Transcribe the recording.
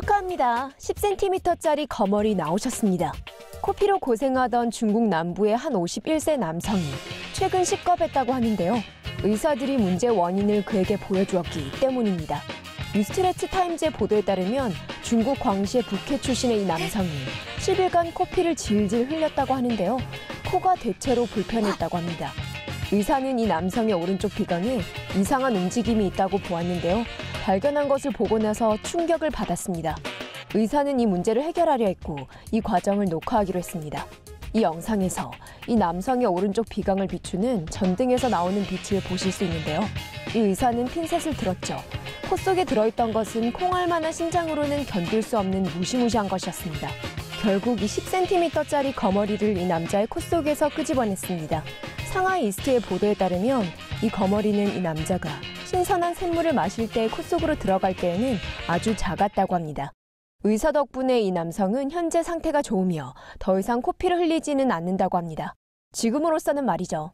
축하합니다. 10cm짜리 거머리 나오셨습니다. 코피로 고생하던 중국 남부의 한 51세 남성이 최근 식겁했다고 하는데요. 의사들이 문제 원인을 그에게 보여주었기 때문입니다. 뉴스트레츠 타임즈의 보도에 따르면 중국 광시의 북해 출신의 이 남성이 10일간 코피를 질질 흘렸다고 하는데요. 코가 대체로 불편했다고 합니다. 의사는 이 남성의 오른쪽 비강에 이상한 움직임이 있다고 보았는데요. 발견한 것을 보고 나서 충격을 받았습니다. 의사는 이 문제를 해결하려 했고 이 과정을 녹화하기로 했습니다. 이 영상에서 이 남성의 오른쪽 비강을 비추는 전등에서 나오는 빛을 보실 수 있는데요. 이 의사는 핀셋을 들었죠. 코 속에 들어있던 것은 콩알만한 신장으로는 견딜 수 없는 무시무시한 것이었습니다. 결국 이 10cm짜리 거머리를 이 남자의 코 속에서 끄집어냈습니다. 상하이 이스트의 보도에 따르면 이 거머리는 이 남자가 신선한 샘물을 마실 때 코 속으로 들어갈 때에는 아주 작았다고 합니다. 의사 덕분에 이 남성은 현재 상태가 좋으며 더 이상 코피를 흘리지는 않는다고 합니다. 지금으로서는 말이죠.